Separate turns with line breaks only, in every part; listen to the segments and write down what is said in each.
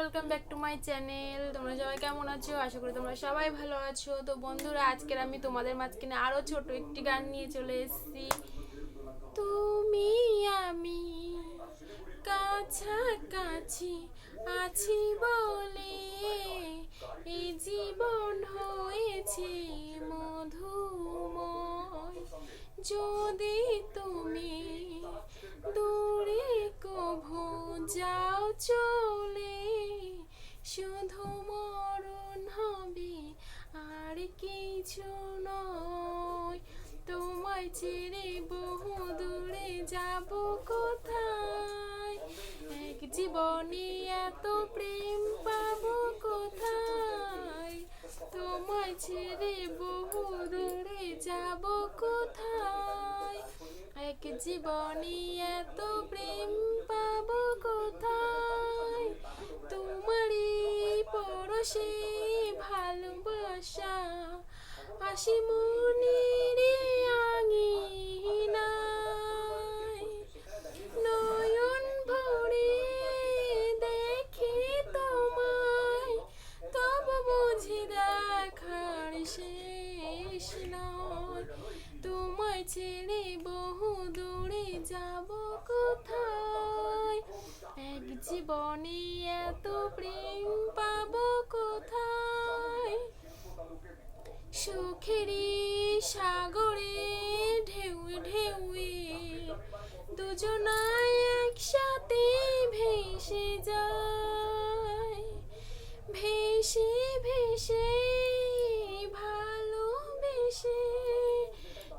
Welcome back to my channel তোমরা সবাই কেমন আছো? আশা করি তোমরা সবাই ভালো আছো। তো বন্ধুরা, আজকের আমি তোমাদের মাঝখানে আরও ছোট একটি গান নিয়ে চলে এসেছি। তুমি আমি কাছাকাছি আছি বলে এই জীবন হয়েছে মধুময়। যদি তুমি দূরে কভু যাও চলে কিছু নয়। তোমায় ছেড়ে বহু দূরে যাব কোথায়? এক জীবনে এত প্রেম পাবো কোথায়? তোমায় ছেড়ে বহু দূরে যাব কোথায়? এক জীবনে এত প্রেম পাব কোথায়? তোমারই পরশে ভালোবাসা আসি মনের আঙিনায়। নয়ন ভরে দেখি তোমায়, তব বুঝি দেখার শেষ নয়। তোমায় ছেড়ে বহু দূরে যাব কোথায়? এক জীবনে এত প্রেম সুখেরই সাগরে ঢেউয়ে ঢেউয়ে দুজনায় একসাথে ভেসে যায়। ভেসে ভেসে, ভালোবেসে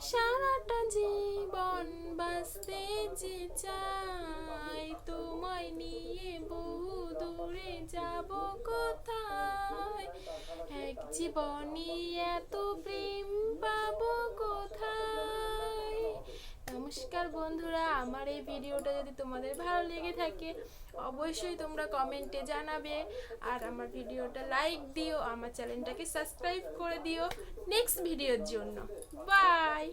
সারাটা জীবন বাঁচতে যে চাই তোমায় নিয়ে এক জীবনে এত প্রেম পাবো কোথায়? নমস্কার বন্ধুরা, আমার এই ভিডিওটা যদি তোমাদের ভালো লেগে থাকে, অবশ্যই তোমরা কমেন্টে জানাবে আর আমার ভিডিওটা লাইক দিও, আমার চ্যানেলটাকে সাবস্ক্রাইব করে দিও। নেক্সট ভিডিওর জন্য। বাই!